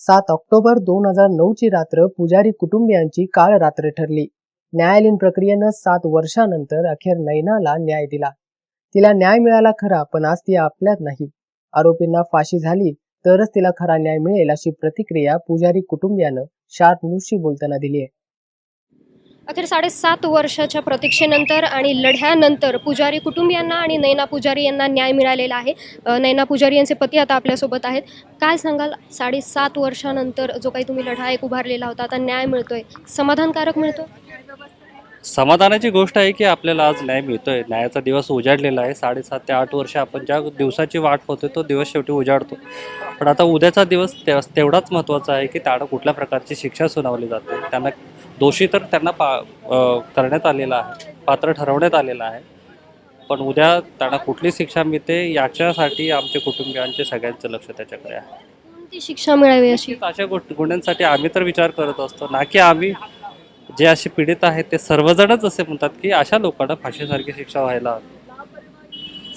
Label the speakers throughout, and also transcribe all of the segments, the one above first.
Speaker 1: सात ऑक्टोबर दोन हजार नऊची रात्र पुजारी कुटुंबियांची काळ रात्र ठरली. न्यायालयीन प्रक्रियेनं सात वर्षानंतर अखेर नैनाला न्याय दिला. तिला न्याय मिळाला खरा पण आज ती आपल्यात नाही. आरोपींना फाशी झाली तरच तिला खरा न्याय मिळेल अशी प्रतिक्रिया पुजारी कुटुंबियानं शार्प न्यूजशी बोलताना दिली आहे
Speaker 2: अखेर साडेसात वर्षाच्या प्रतीक्षेनंतर आणि लढ्यानंतर पुजारी कुटुंबियांना आणि नैना पुजारी यांना न्याय मिळालेला आहे. नैना पुजारी यांचे पती आता आपल्यासोबत आहेत. काय सांगाल? साडेसात वर्षानंतर जो काही तुम्ही लढा एक उभारलेला होता आता न्याय मिळतोय. समाधानकारक मिळतो?
Speaker 3: समाधानाची गोष्ट आहे की आपल्याला आज न्याय मिळतोय. न्यायाचा दिवस उजाडलेला आहे. साडेसात ते आठ वर्ष आपण ज्या दिवसाची वाट पाहतोय तो दिवस शेवटी उजाडतो. पण आता उद्याचा दिवस तेवढाच महत्त्वाचा आहे की त्याला कुठल्या प्रकारची शिक्षा सुनावली जाते. त्यांना दोषी तर त्यांना पा करण्यात आलेला आहे पात्र ठरवण्यात आलेलं आहे. पण उद्या त्यांना कुठली शिक्षा मिळते याच्यासाठी आमचे कुटुंबियांचे सगळ्यांचं लक्ष त्याच्याकडे आहे.
Speaker 2: कोणती शिक्षा मिळावी अशी?
Speaker 3: अशा गोष्ट गुन्ह्यांसाठी आम्ही तर विचार करत असतो ना की आम्ही जे असे पीडित आहेत ते सर्वजणच असे म्हणतात की अशा लोकांना फाशीसारखी शिक्षा व्हायला हवी.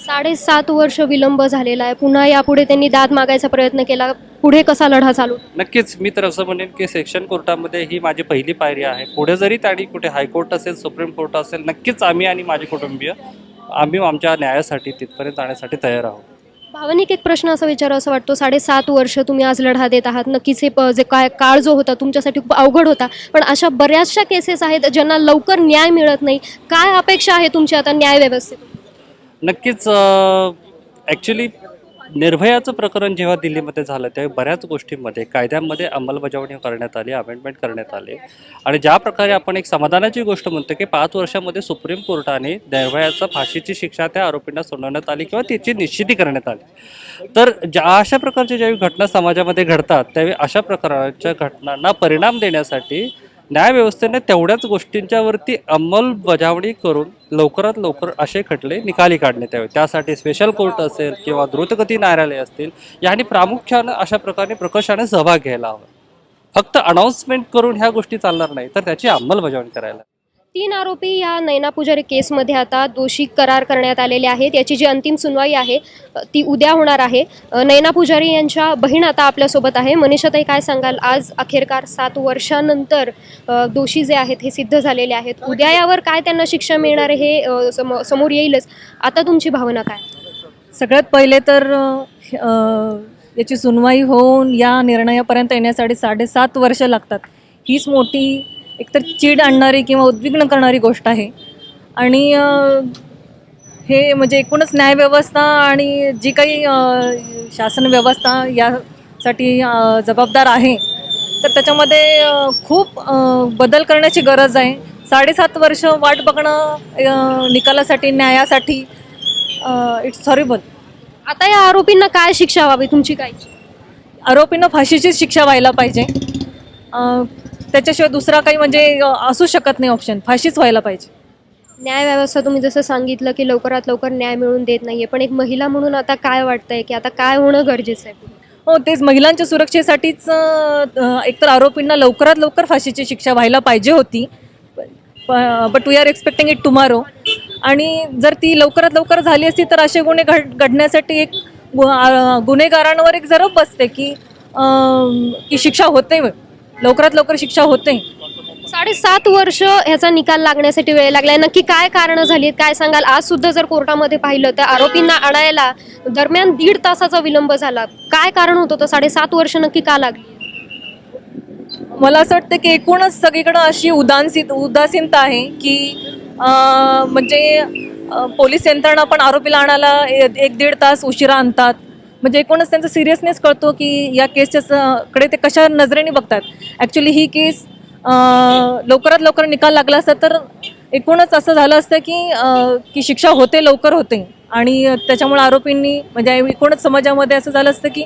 Speaker 2: साडेसात वर्ष विलंब झालेला आहे. पुन्हा यापुढे त्यांनी दाद मागायचा प्रयत्न केला. पुढे कसा लढा चालू?
Speaker 3: नक्कीच मी तर असं म्हणेन की सेक्शन कोर्टामध्ये ही माझी पहिली पायरी आहे. पुढे जरी त्यांनी कुठे हायकोर्ट असेल सुप्रीम कोर्ट असेल नक्कीच आम्ही आणि माझे कुटुंबीय आम्ही आमच्या न्यायासाठी तिथपर्यंत जाण्यासाठी तयार आहोत.
Speaker 2: भावनिक एक प्रश्न असा विचार असं वाटतो साडेसात वर्ष तुम्ही आज लढा देत आहात. नक्कीच हे जे काय काळ जो होता तुमच्यासाठी खूप अवघड होता. पण अशा बऱ्याचशा केसेस आहेत ज्यांना लवकर न्याय मिळत नाही. काय अपेक्षा आहे तुमची आता न्याय व्यवस्थेत
Speaker 3: नक्कीच ॲक्च्युली निर्भयाचं प्रकरण जेव्हा दिल्लीमध्ये झालं तेव्हा बऱ्याच गोष्टींमध्ये कायद्यामध्ये अंमलबजावणी करण्यात आली अमेंडमेंट करण्यात आले. आणि ज्या प्रकारे आपण एक समाधानाची गोष्ट म्हणतो की पाच वर्षामध्ये सुप्रीम कोर्टाने निर्भयाचा फाशीची शिक्षा त्या आरोपींना सुनावण्यात आली किंवा त्याची निश्चिती करण्यात आली. तर ज्या अशा प्रकारच्या ज्यावेळी घटना समाजामध्ये घडतात त्यावेळी अशा प्रकारच्या घटनांना परिणाम देण्यासाठी न्यायव्यवस्थेने तेवढ्याच गोष्टींच्यावरती अंमलबजावणी करून लवकरात लवकर असे खटले निकाली काढण्यात यावे त्यासाठी स्पेशल कोर्ट असेल किंवा द्रुतगती न्यायालय असतील यांनी प्रामुख्यानं अशा प्रकारे प्रकर्षाने सहभाग घ्यायला हवा. फक्त अनाऊन्समेंट करून ह्या गोष्टी चालणार नाही तर त्याची अंमलबजावणी करायला
Speaker 2: तीन आरोपी या नैना पुजारी केसमध्ये आता दोषी करार करण्यात आलेले आहेत. याची जी अंतिम सुनवाई आहे ती उद्या होणार आहे. नैना पुजारी यांच्या बहीण आता आपल्यासोबत आहे. मनीषाताई काय सांगाल? आज अखेरकार सात वर्षानंतर दोषी जे आहेत हे सिद्ध झालेले आहेत. उद्या यावर काय त्यांना शिक्षा मिळणार हे सम- समोर येईलच. आता तुमची भावना काय?
Speaker 4: सगळ्यात पहिले तर याची सुनवाई होऊन या निर्णयापर्यंत येण्यासाठी साडेसात वर्ष लागतात. हीच मोठी एकतर चीड आणणारी किंवा उद्विग्न करणारी गोष्ट आहे. आणि हे म्हणजे एकूणच न्यायव्यवस्था आणि जी काही शासन व्यवस्था यासाठी जबाबदार आहे तर त्याच्यामध्ये खूप बदल करण्याची गरज आहे. साडेसात वर्ष वाट बघणं निकालासाठी न्यायासाठी इट्स हॉरिबल
Speaker 2: आता या आरोपींना काय शिक्षा व्हावी? तुमची काय
Speaker 4: आरोपींना फाशीचीच शिक्षा व्हायला पाहिजे. त्याच्याशिवाय दुसरा काही म्हणजे असू शकत नाही ऑप्शन फाशीच व्हायला पाहिजे.
Speaker 2: न्याय व्यवस्था तुम्ही जसं सांगितलं की लवकरात लवकर न्याय मिळवून देत नाहीये. पण एक महिला म्हणून आता काय वाटतंय की आता काय होणं गरजेचं आहे?
Speaker 4: हो तेच महिलांच्या सुरक्षेसाठीच एकतर आरोपींना लवकरात लवकर फाशीची शिक्षा व्हायला पाहिजे होती. But we are expecting it tomorrow आणि जर ती लवकरात लवकर झाली असती तर असे गुन्हे घड घडण्यासाठी एक गुन्हेगारांवर एक जरब बसते की की शिक्षा होते. लवकरात लवकर शिक्षा होते
Speaker 2: साडेसात वर्ष ह्याचा निकाल लागण्यासाठी वेळ लागलाय. नक्की काय कारणं झाली काय सांगाल? आज सुद्धा जर कोर्टामध्ये पाहिलं तर आरोपींना आणायला दरम्यान दीड तासाचा विलंब झाला. काय कारण होतं तर साडेसात वर्ष नक्की का लागली?
Speaker 4: मला असं वाटतं की एकूणच सगळीकडं अशी उदासीन उदासीनता आहे की म्हणजे पोलीस यंत्रणा पण आरोपीला आणायला एक दीड तास उशिरा आणतात. म्हणजे एकूणच त्यांचा सिरियसनेस कळतो की या केसच्या कडे ते कशा नजरेने बघतात. ॲक्च्युली ही केस लवकरात लवकर निकाल लागला असता तर एकूणच असं झालं असतं की की शिक्षा होते लवकर होते. आणि त्याच्यामुळे आरोपींनी म्हणजे एकूणच समाजामध्ये असं झालं असतं की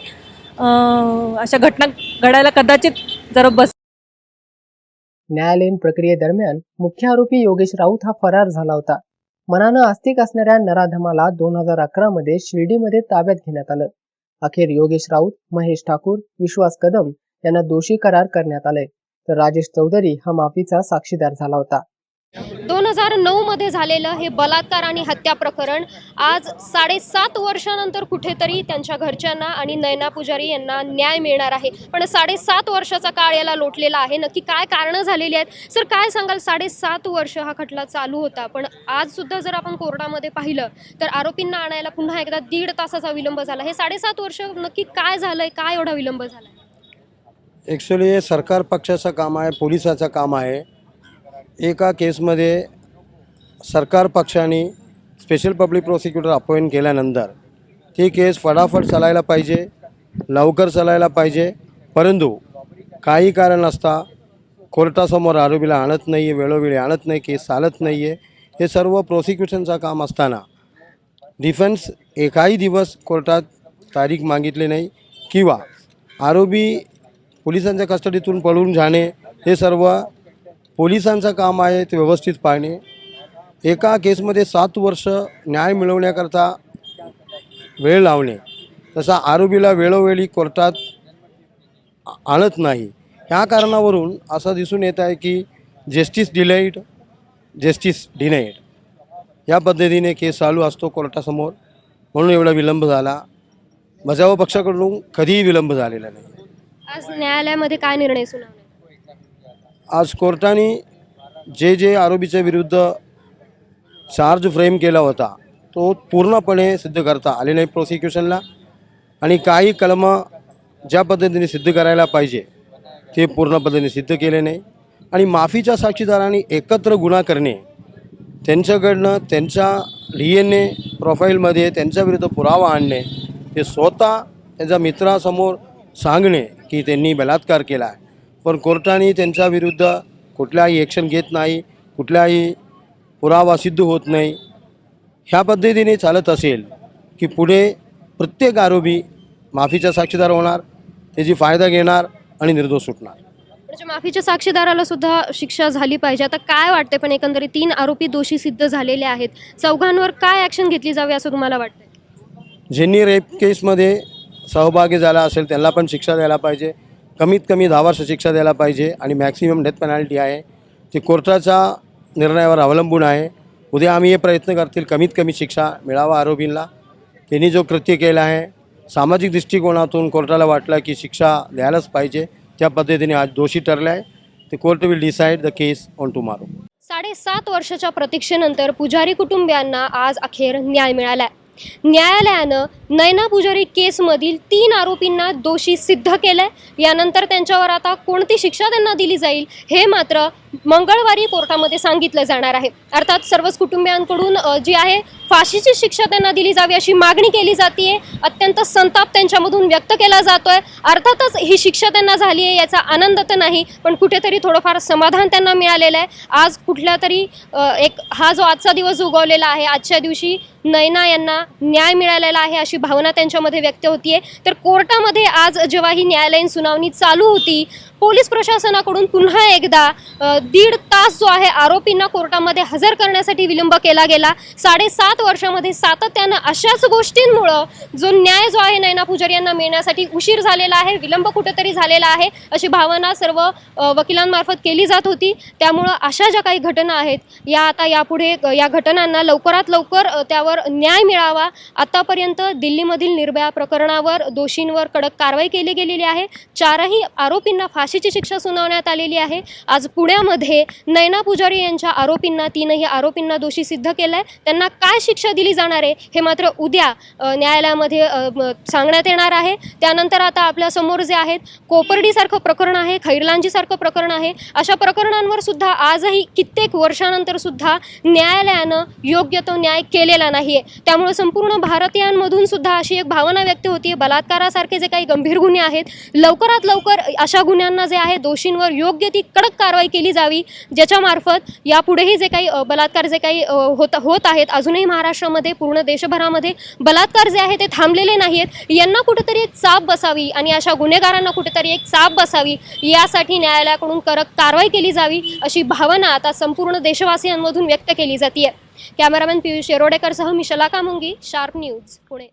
Speaker 4: अशा घटना घडायला कदाचित जरा बस
Speaker 1: न्यायालयीन प्रक्रियेदरम्यान मुख्य आरोपी योगेश राऊत हा फरार झाला होता. मनानं आस्तिक असणाऱ्या नराधमाला दोन हजार अकरा मध्ये शिर्डीमध्ये ताब्यात घेण्यात आलं. अखेर योगेश राऊत महेश ठाकूर विश्वास कदम यांना दोषी करार करण्यात आले. तर राजेश चौधरी हा माफीचा साक्षीदार झाला होता.
Speaker 2: दोन हजार नऊ मध्ये झालेलं हे बलात्कार आणि हत्या प्रकरण आज साडेसात वर्षानंतर कुठेतरी त्यांच्या घरच्यांना आणि नयना पुजारी यांना न्याय मिळणार आहे. पण साडेसात वर्षाचा काळ याला लोटलेला आहे. नक्की काय कारणं झालेली आहेत? सर काय सांगाल? साडेसात वर्ष हा खटला चालू होता. पण आज सुद्धा जर आपण कोर्टामध्ये पाहिलं तर आरोपींना आणायला पुन्हा एकदा दीड तासाचा विलंब झाला. हे साडेसात वर्ष नक्की काय झालंय? काय एवढा विलंब झालाय?
Speaker 5: ॲक्च्युली हे सरकार पक्षाचं काम आहे पोलिसाचं काम आहे. एका केसमध्ये सरकार पक्षाने स्पेशल पब्लिक प्रोसिक्युटर अपॉइंट केल्यानंतर ती केस फटाफट चालायला पाहिजे लवकर चालायला पाहिजे. परंतु काही कारण असता कोर्टासमोर आरोपीला आणत नाही आहे वेळोवेळी आणत नाही केस चालत नाही आहे हे सर्व प्रोसिक्युशनचं काम असताना डिफेन्स एकाही दिवस कोर्टात तारीख मागितली नाही किंवा आरोपी पोलिसांच्या कस्टडीतून पळून जाणे हे सर्व पोलिसांचं काम आहे ते व्यवस्थित पाहणे एका केसमध्ये सात वर्ष न्याय मिळवण्याकरता वेळ लावणे. तसा आरोपीला वेळोवेळी कोर्टात आणत नाही. ह्या कारणावरून असं दिसून येत आहे की जस्टिस डिलाईड जस्टिस डिनाईड या पद्धतीने केस चालू असतो कोर्टासमोर. म्हणून एवढा विलंब झाला. बचाव पक्षाकडून कधीही विलंब झालेला नाही.
Speaker 2: आज न्यायालयामध्ये काय निर्णय सुनावणार
Speaker 5: आज कोर्टाने जे जे आरोपीच्या विरुद्ध चार्ज फ्रेम केला होता तो पूर्णपणे सिद्ध करता आले नाही प्रोसिक्युशनला आणि काही कलमं ज्या पद्धतीने सिद्ध करायला पाहिजे ते पूर्ण पद्धतीने सिद्ध केले नाही. आणि माफीच्या साक्षीदारांनी एकत्र गुन्हा करणे त्यांच्याकडनं त्यांच्या डी एन ए प्रोफाईलमध्ये त्यांच्याविरुद्ध पुरावा आणणे ते स्वतः त्यांच्या मित्रासमोर सांगणे की त्यांनी बलात्कार केला आहे. पण कोर्टाने त्यांच्या विरुद्ध कुठल्याही ॲक्शन घेत नाही कुठल्याही पुरावा सिद्ध होत नाही. ह्या पद्धतीने चालत असेल की पुढे प्रत्येक आरोपी माफीचा साक्षीदार होणार त्याची फायदा घेणार आणि निर्दोष सुटणार.
Speaker 2: म्हणजे माफीच्या साक्षीदाराला सुद्धा शिक्षा झाली पाहिजे. आता काय वाटते पण एकंदरीत तीन आरोपी दोषी सिद्ध झालेले आहेत. चौघांवर काय ॲक्शन घेतली जावी असं तुम्हाला वाटतं
Speaker 5: ज्यांनी रेप केसमध्ये सहभागी झाला असेल त्यांना पण शिक्षा द्यायला पाहिजे. कमीत कमी दहा वर्ष शिक्षा द्यायला पाहिजे आणि मॅक्सिमम डेथ पेनाल्टी आहे. ती कोर्टाच्या निर्णयावर अवलंबून आहे. उद्या आम्ही हे प्रयत्न करतील कमीत कमी शिक्षा मिळावा आरोपींना. त्यांनी जो कृत्य केला आहे सामाजिक दृष्टिकोनातून कोर्टाला वाटलं की शिक्षा द्यायलाच पाहिजे. त्या पद्धतीने आज दोषी ठरले आहे ते court will decide the case on tomorrow
Speaker 2: साडेसात वर्षाच्या प्रतीक्षेनंतर पुजारी कुटुंबियांना आज अखेर न्याय मिळाला आहे न्यायालयानं नैना पुजारी केसमधील तीन आरोपींना दोषी सिद्ध केलंय. यानंतर त्यांच्यावर आता कोणती शिक्षा त्यांना दिली जाईल हे मात्र मंगळवारी कोर्टामध्ये सांगितलं जाणार आहे. अर्थात सर्वच कुटुंबियांकडून जी आहे फाशीची शिक्षा त्यांना दिली जावी अशी मागणी केली जाते अत्यंत संताप त्यांच्यामधून व्यक्त केला जातोय. अर्थातच ही शिक्षा त्यांना झाली आहे याचा आनंद तर नाही पण कुठेतरी थोडंफार समाधान त्यांना मिळालेलं आहे. आज कुठल्या तरी एक हा जो आजचा दिवस उगवलेला आहे आजच्या दिवशी नयना यांना न्याय मिळालेला आहे अशी भावना त्यांच्यामध्ये व्यक्त होतीये. तर कोर्टामध्ये आज जेव्हा ही न्यायालयीन सुनावणी चालू होती पोलीस प्रशासनाकडून पुन्हा एकदा दीड तास जो आहे आरोपींना कोर्टामध्ये हजर करण्यासाठी विलंब केला गेला. साडेसात वर्षामध्ये सातत्यानं अशाच गोष्टींमुळं जो न्याय जो आहे नयना पुजारी यांना मिळण्यासाठी उशीर झालेला आहे विलंब कुठेतरी झालेला आहे अशी भावना सर्व वकिलांमार्फत केली जात होती. त्यामुळं अशा ज्या काही घटना आहेत या आता यापुढे या घटनांना लवकरात लवकर त्यावर त्यांच्यावर न्याय मिळावा. आतापर्यंत दिल्लीमधील निर्भया प्रकरणावर दोषींवर कडक कारवाई केली गेलेली आहे. चारही आरोपींना फाशीची शिक्षा सुनावण्यात आलेली आहे. आज पुण्यामध्ये नयना पुजारी यांच्या आरोपींना तीनही आरोपींना दोषी सिद्ध केलं आहे त्यांना काय शिक्षा दिली जाणार आहे हे मात्र उद्या न्यायालयामध्ये सांगण्यात येणार आहे. त्यानंतर आता आपल्यासमोर जे आहेत कोपर्डीसारखं प्रकरण आहे खैरलांजीसारखं प्रकरण आहे. अशा प्रकरणांवर सुद्धा आजही कित्येक वर्षानंतर सुद्धा न्यायालयानं योग्य तो न्याय केलेला नाही. आहे त्यामुळे संपूर्ण भारतीयांमधून सुद्धा अशी एक भावना व्यक्त होती बलात्कारासारखे जे काही गंभीर गुन्हे आहेत लवकरात लवकर अशा गुन्ह्यांना जे आहे दोषींवर योग्य ती कडक कारवाई केली जावी ज्याच्यामार्फत यापुढेही जे काही बलात्कार जे काही होत होत आहेत अजूनही महाराष्ट्रामध्ये पूर्ण देशभरामध्ये बलात्कार जे आहे ते थांबलेले नाही आहेत यांना कुठेतरी एक चाप बसावी आणि अशा गुन्हेगारांना कुठेतरी एक चाप बसावी यासाठी न्यायालयाकडून कडक कारवाई केली जावी अशी भावना आता संपूर्ण देशवासियांमधून व्यक्त केली जाते कॅमेरामॅन पियुष येरोडेकरसह मी कामुंगी शार्प न्यूज पुणे.